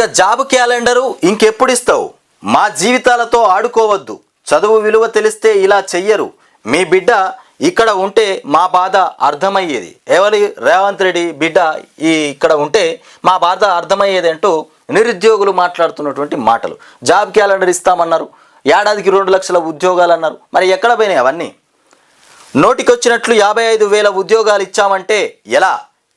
ఇక job calendar ఇంకెప్పుడు ఇస్తావు మా జీవితాలతో ఆడుకోవద్దు. చదువు విలువ తెలిస్తే ఇలా చెయ్యరు. మీ బిడ్డ ఇక్కడ ఉంటే మా బాధ అర్థమయ్యేది. ఎవరి రేవంత్ రెడ్డి బిడ్డ ఈ ఇక్కడ ఉంటే మా బాధ అర్థమయ్యేది అంటూ నిరుద్యోగులు మాట్లాడుతున్నటువంటి మాటలు. జాబ్ క్యాలెండర్ ఇస్తామన్నారు. ఏడాదికి రెండు లక్షల ఉద్యోగాలు అన్నారు మరి ఎక్కడ పోయినాయి అవన్నీ? నోటికొచ్చినట్లు యాభై ఐదు వేల ఉద్యోగాలు ఇచ్చామంటే ఎలా?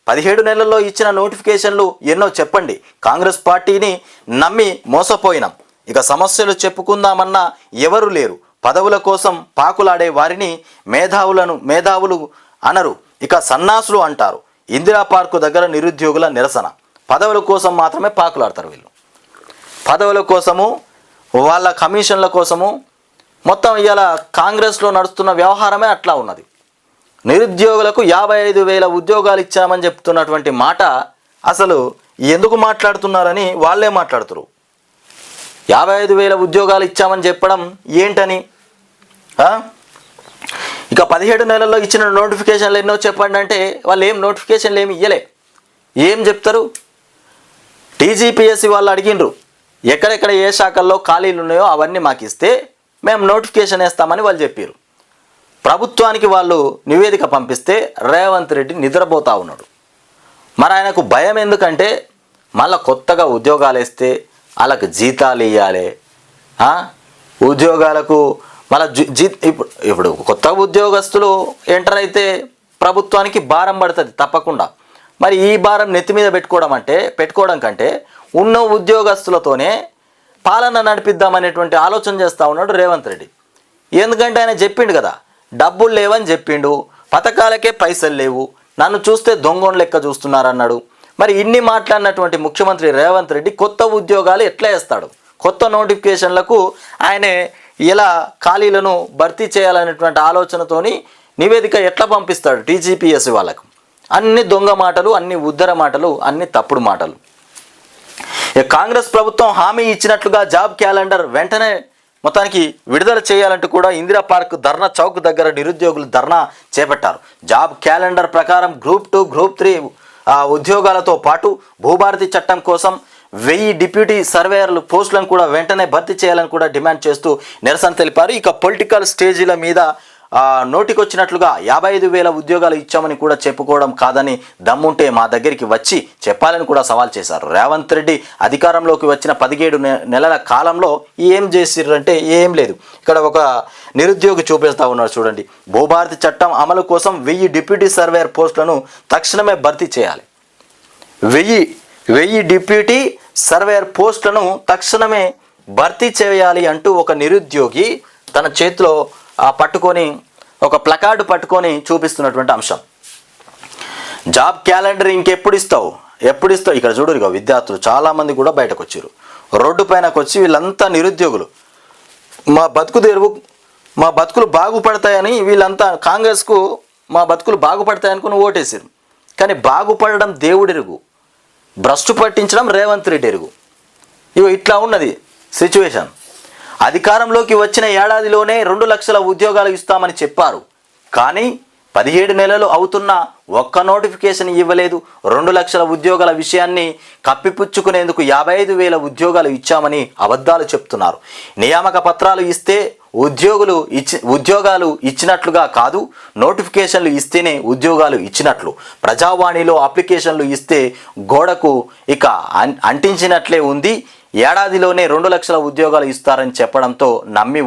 పదిహేడు నెలల్లో ఇచ్చిన నోటిఫికేషన్లు ఎన్నో చెప్పండి. కాంగ్రెస్ పార్టీని నమ్మి మోసపోయినాం. ఇక సమస్యలు చెప్పుకుందామన్నా ఎవరు లేరు. పదవుల కోసం పాకులాడే వారిని మేధావులను మేధావులు అనరు. ఇక సన్నాసులు అంటారు. ఇందిరా పార్కు దగ్గర నిరుద్యోగుల నిరసన. పదవుల కోసం మాత్రమే పాకులాడతారు వీళ్ళు. పదవుల కోసము వాళ్ళ కమిషన్ల కోసము మొత్తం ఇవాళ కాంగ్రెస్లో నడుస్తున్న వ్యవహారమే అట్లా ఉన్నది. నిరుద్యోగులకు యాభై ఐదు వేల ఉద్యోగాలు ఇచ్చామని చెప్తున్నటువంటి మాట అసలు ఎందుకు మాట్లాడుతున్నారని వాళ్ళే మాట్లాడుతురు. యాభై ఐదు వేల ఉద్యోగాలు ఇచ్చామని చెప్పడం ఏంటని? ఇక పదిహేడు నెలల్లో ఇచ్చిన నోటిఫికేషన్లు ఎన్నో చెప్పండి అంటే వాళ్ళు ఏం నోటిఫికేషన్లు ఏమి ఇయ్యలే. ఏం చెప్తారు? టీజీపీఎస్సీ వాళ్ళు అడిగిండ్రు ఎక్కడెక్కడ ఏ శాఖల్లో ఖాళీలు ఉన్నాయో అవన్నీ మాకు ఇస్తే మేము నోటిఫికేషన్ వేస్తామని వాళ్ళు చెప్పారు ప్రభుత్వానికి వాళ్ళు నివేదిక పంపిస్తే రేవంత్ రెడ్డి నిద్రపోతా ఉన్నాడు. మరి ఆయనకు భయం ఎందుకంటే మళ్ళా కొత్తగా ఉద్యోగాలు వేస్తే వాళ్ళకి జీతాలు ఇవ్వాలి ఉద్యోగాలకు మళ్ళీ జీ ఇప్పుడు ఇప్పుడు కొత్త ఉద్యోగస్తులు ఎంటర్ అయితే ప్రభుత్వానికి భారం పడుతుంది తప్పకుండా. మరి ఈ భారం నెత్తి మీద పెట్టుకోవడం అంటే పెట్టుకోవడం కంటే ఉన్న ఉద్యోగస్తులతోనే పాలన నడిపిద్దామనేటువంటి ఆలోచన చేస్తూ ఉన్నాడు రేవంత్ రెడ్డి. ఎందుకంటే ఆయన చెప్పిండు కదా డబ్బులు లేవని చెప్పిండు పథకాలకే పైసలు లేవు నన్ను చూస్తే దొంగోన్ లెక్క చూస్తున్నారన్నాడు. మరి ఇన్ని మాట్లాడినటువంటి ముఖ్యమంత్రి రేవంత్ రెడ్డి కొత్త ఉద్యోగాలు ఎట్లా వేస్తాడు? కొత్త నోటిఫికేషన్లకు ఆయనే ఇలా ఖాళీలను భర్తీ చేయాలనేటువంటి ఆలోచనతోని నివేదిక ఎట్లా పంపిస్తాడు టీజీపీఎస్సీ వాళ్ళకు? అన్ని దొంగ మాటలు అన్ని ఉద్దర మాటలు అన్ని తప్పుడు మాటలు. కాంగ్రెస్ ప్రభుత్వం హామీ ఇచ్చినట్లుగా జాబ్ క్యాలెండర్ వెంటనే మొత్తానికి విడుదల చేయాలంటూ కూడా ఇందిరా పార్క్ ధర్నా చౌక్ దగ్గర నిరుద్యోగులు ధర్నా చేపట్టారు. జాబ్ క్యాలెండర్ ప్రకారం గ్రూప్ టూ గ్రూప్ త్రీ ఉద్యోగాలతో పాటు భూభారతి చట్టం కోసం వెయ్యి డిప్యూటీ సర్వేయర్లు పోస్టులను కూడా వెంటనే భర్తీ చేయాలని కూడా డిమాండ్ చేస్తూ నిరసన తెలిపారు. ఇక పొలిటికల్ స్టేజీల మీద నోటికొచ్చినట్లుగా యాభై ఐదు వేల ఉద్యోగాలు ఇచ్చామని కూడా చెప్పుకోవడం కాదని దమ్ముంటే మా దగ్గరికి వచ్చి చెప్పాలని కూడా సవాల్ చేశారు. రేవంత్ రెడ్డి అధికారంలోకి వచ్చిన పదిహేడు నెలల కాలంలో ఏం చేసిర్రంటే ఏం లేదు. ఇక్కడ ఒక నిరుద్యోగి చూపిస్తా ఉన్నారు చూడండి. భూభారతి చట్టం అమలు కోసం వెయ్యి డిప్యూటీ సర్వేయర్ పోస్టులను తక్షణమే భర్తీ చేయాలి. వెయ్యి వెయ్యి డిప్యూటీ సర్వేయర్ పోస్టులను తక్షణమే భర్తీ చేయాలి అంటూ ఒక నిరుద్యోగి తన చేతిలో పట్టుకొని ఒక ప్లకార్డు పట్టుకొని చూపిస్తున్నటువంటి అంశం. జాబ్ క్యాలెండర్ ఇంకెప్పుడు ఇస్తావు ఎప్పుడు ఇస్తావు ఇక్కడ చూడరు ఇక విద్యార్థులు చాలామంది కూడా బయటకు వచ్చారు రోడ్డు పైనకు వచ్చి వీళ్ళంతా నిరుద్యోగులు. మా బతుకు తెరువు మా బతుకులు బాగుపడతాయని వీళ్ళంతా కాంగ్రెస్కు మా బతుకులు బాగుపడతాయనుకుని ఓటేసారు కానీ బాగుపడడం దేవుడెరుగు. భ్రష్టు పట్టించడం రేవంత్ రెడ్డి ఎరుగు. ఇగో ఇట్లా ఉన్నది సిచ్యువేషన్. అధికారంలోకి వచ్చిన ఏడాదిలోనే రెండు లక్షల ఉద్యోగాలు ఇస్తామని చెప్పారు. కానీ పదిహేడు నెలలు అవుతున్నా ఒక్క నోటిఫికేషన్ ఇవ్వలేదు. రెండు లక్షల ఉద్యోగాల విషయాన్ని కప్పిపుచ్చుకునేందుకు యాభై ఐదు వేల ఉద్యోగాలు ఇచ్చామని అబద్ధాలు చెప్తున్నారు. నియామక పత్రాలు ఇస్తే ఉద్యోగులు ఇచ్చి ఉద్యోగాలు ఇచ్చినట్లుగా కాదు నోటిఫికేషన్లు ఇస్తేనే ఉద్యోగాలు ఇచ్చినట్లు. ప్రజావాణిలో అప్లికేషన్లు ఇస్తే గోడకు ఇక అంటించినట్లే ఉంది. ఏడాదిలోనే రెండు లక్షల ఉద్యోగాలు ఇస్తారని చెప్పడంతో నమ్మి